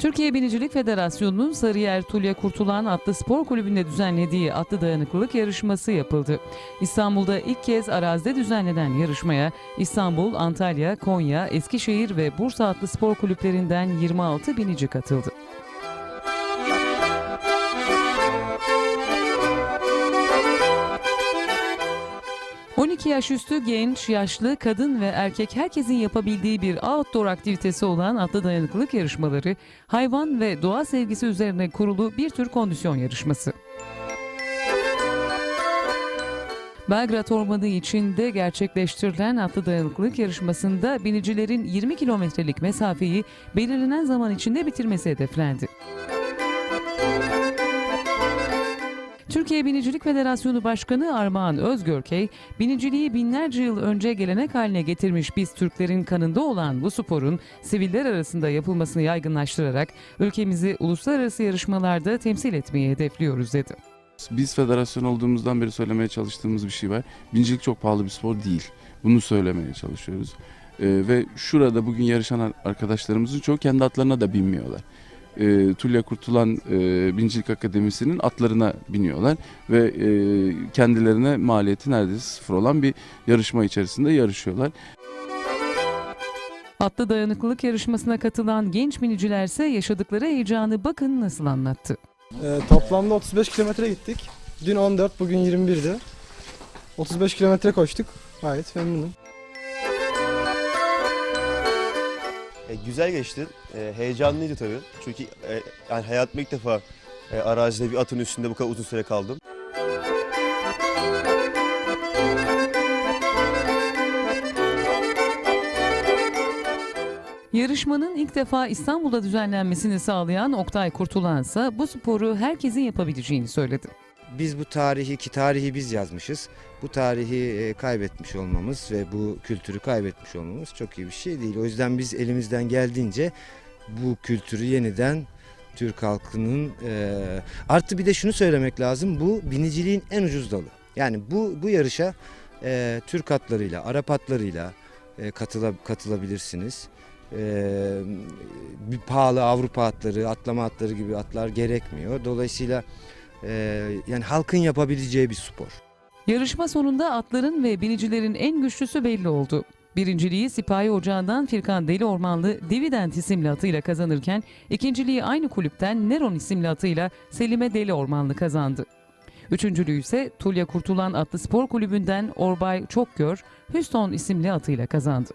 Türkiye Binicilik Federasyonu'nun Sarıyer Tulya Kurtulan Atlı Spor Kulübü'nde düzenlediği atlı dayanıklılık yarışması yapıldı. İstanbul'da ilk kez arazide düzenlenen yarışmaya İstanbul, Antalya, Konya, Eskişehir ve Bursa Atlı Spor Kulüplerinden 26 binici katıldı. ...12 yaş üstü genç, yaşlı, kadın ve erkek herkesin yapabildiği bir outdoor aktivitesi olan atlı dayanıklılık yarışmaları... ...hayvan ve doğa sevgisi üzerine kurulu bir tür kondisyon yarışması. Belgrad Ormanı içinde gerçekleştirilen atlı dayanıklılık yarışmasında binicilerin 20 kilometrelik mesafeyi belirlenen zaman içinde bitirmesi hedeflendi. Türkiye Binicilik Federasyonu Başkanı Armağan Özgörkey, biniciliği binlerce yıl önce gelenek haline getirmiş biz Türklerin kanında olan bu sporun siviller arasında yapılmasını yaygınlaştırarak ülkemizi uluslararası yarışmalarda temsil etmeyi hedefliyoruz dedi. Biz federasyon olduğumuzdan beri söylemeye çalıştığımız bir şey var. Bincilik çok pahalı bir spor değil. Bunu söylemeye çalışıyoruz. Ee, ve şurada bugün yarışan ar- arkadaşlarımızın çoğu kendi atlarına da binmiyorlar. Ee, Tulya Kurtulan e, Bincilik Akademisi'nin atlarına biniyorlar ve e, kendilerine maliyeti neredeyse sıfır olan bir yarışma içerisinde yarışıyorlar. Atlı dayanıklılık yarışmasına katılan genç binicilerse yaşadıkları heyecanı bakın nasıl anlattı. Ee, toplamda 35 kilometre gittik. Dün 14, bugün 21'di. 35 kilometre koştuk. Gayet memnunum. E, güzel geçti. E, heyecanlıydı tabii. Çünkü e, yani hayatımda ilk defa e, arazide bir atın üstünde bu kadar uzun süre kaldım. Yarışmanın ilk defa İstanbul'da düzenlenmesini sağlayan Oktay Kurtulansa bu sporu herkesin yapabileceğini söyledi. Biz bu tarihi ki tarihi biz yazmışız. Bu tarihi e, kaybetmiş olmamız ve bu kültürü kaybetmiş olmamız çok iyi bir şey değil. O yüzden biz elimizden geldiğince bu kültürü yeniden Türk halkının e, artı bir de şunu söylemek lazım. Bu biniciliğin en ucuz dalı. Yani bu bu yarışa e, Türk atlarıyla, Arap atlarıyla e, katıla, katılabilirsiniz. E, bir pahalı Avrupa atları, atlama atları gibi atlar gerekmiyor. Dolayısıyla ee, yani halkın yapabileceği bir spor. Yarışma sonunda atların ve binicilerin en güçlüsü belli oldu. Birinciliği Sipahi Ocağı'ndan Firkan Deli Ormanlı Dividend isimli atıyla kazanırken ikinciliği aynı kulüpten Neron isimli atıyla Selime Deli Ormanlı kazandı. Üçüncülüğü ise Tulya Kurtulan Atlı Spor Kulübü'nden Orbay Çokgör Houston isimli atıyla kazandı.